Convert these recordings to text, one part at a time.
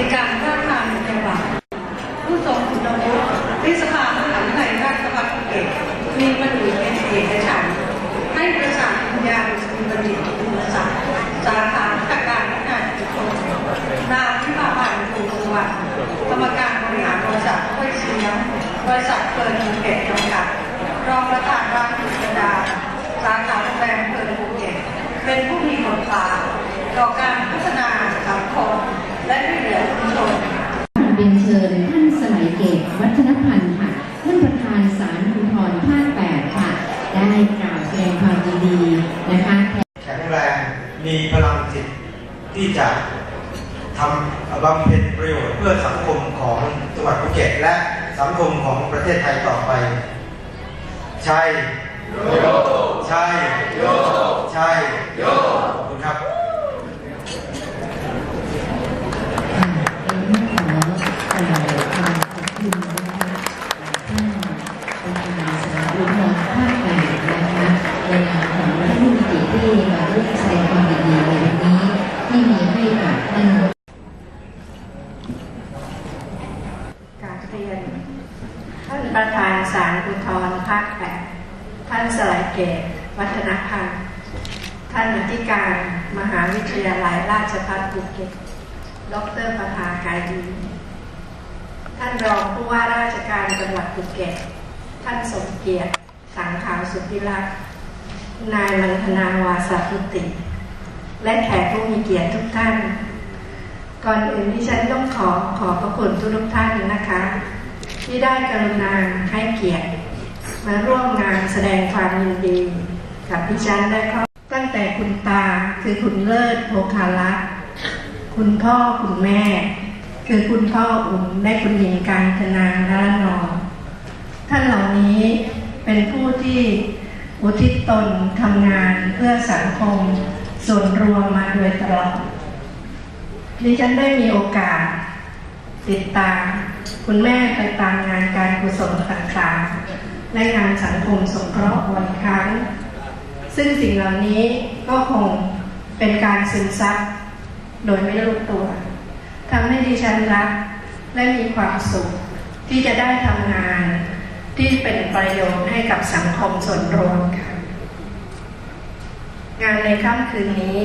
ในการพระราชทานปฏิบัติผู้ทรงคุณวุฒิที่สภามหาวิทยาลัยราชภัฏภูเก็ตมีประดุเป็นเอกฉันท์ให้ประสานปัญญาดุษฎีบัณฑิตอุตสาหสาขาการพัฒนาชุมชนนามพิพาพันธ์ภูสุวรรณกรรมการบริหารบริษัทห้วยเสียงบริษัทเฟิร์นภูเก็ตจำกัดรองประธานร้านกิจดาสาขาโรงแรมเฟิร์นภูเก็ตเป็นผู้มีบทบาทต่อการพัฒนาสังคมและช่วยเหลือชุมชน เรียนเชิญท่านสมัยเกตวัฒนพันธ์ค่ะ ท่านประธานศาลอุทธรภาค 8 ค่ะ ได้กล่าวแสดงความยินดีนะคะ แข็งแรงมีพลังจิต ที่จะทำบำเพ็ญประโยชน์เพื่อสังคมของจังหวัดภูเก็ตและสังคมของประเทศไทยต่อไป ใช่ ใช่ ใช่ เรียน ท่านประธานศาลอุทธรภาคแปดท่านสลายเกตวัฒนพันธ์ท่านอธิการมหาวิทยาลัยราชภัฏภูเก็ต ดรประภากายดี ท่านรองผู้ว่าราชการจังหวัดภูเก็ต ท่านสมเกียรติ สังขาวสุทธิรักษ์นายมันธนาวาสพุติ และแขกผู้มีเกียรติทุกท่าน ก่อนอื่นที่ฉันต้องขอขอบพระคุณทุกท่านนะคะ ที่ได้กรุณาให้เกียรติ มาร่วมงานแสดงความยินดีกับดิฉันและครอบตั้งแต่คุณตาคือคุณเลิศโภคาลักษ์คุณพ่อคุณแม่ คือคุณพ่ออุ่นและคุณหญิงการธนาดารนองท่านเหล่านี้เป็นผู้ที่อุทิศตนทำงานเพื่อสังคมส่วนรวมมาโดยตลอดดิฉันได้มีโอกาส ติดตาม คุณแม่ไปตามงานการกุศลต่างๆ และงานสังคมสงเคราะห์บ่อยครั้ง ซึ่งสิ่งเหล่านี้ก็คงเป็นการซึมซับโดยไม่รู้ตัวทำให้ดิฉันรักและมีความสุขที่จะได้ทำงานที่เป็นประโยชน์ให้กับสังคมส่วนรวมค่ะ งานในค่ำคืนนี้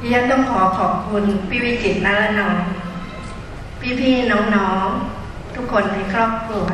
ดิฉันต้องขอขอบคุณพี่วิจิตรนารนอง พี่ๆน้องๆ ทุกคนในครอบครัว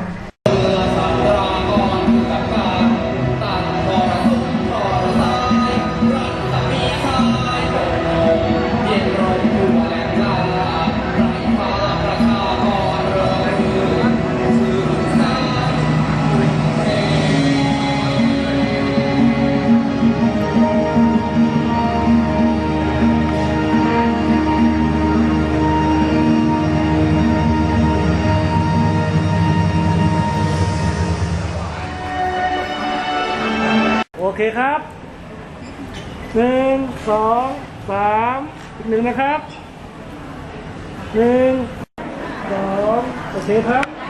เคครับหนึ่งสองสามอีกหนึ่งนะครับหนึ่งสองโอเคครับ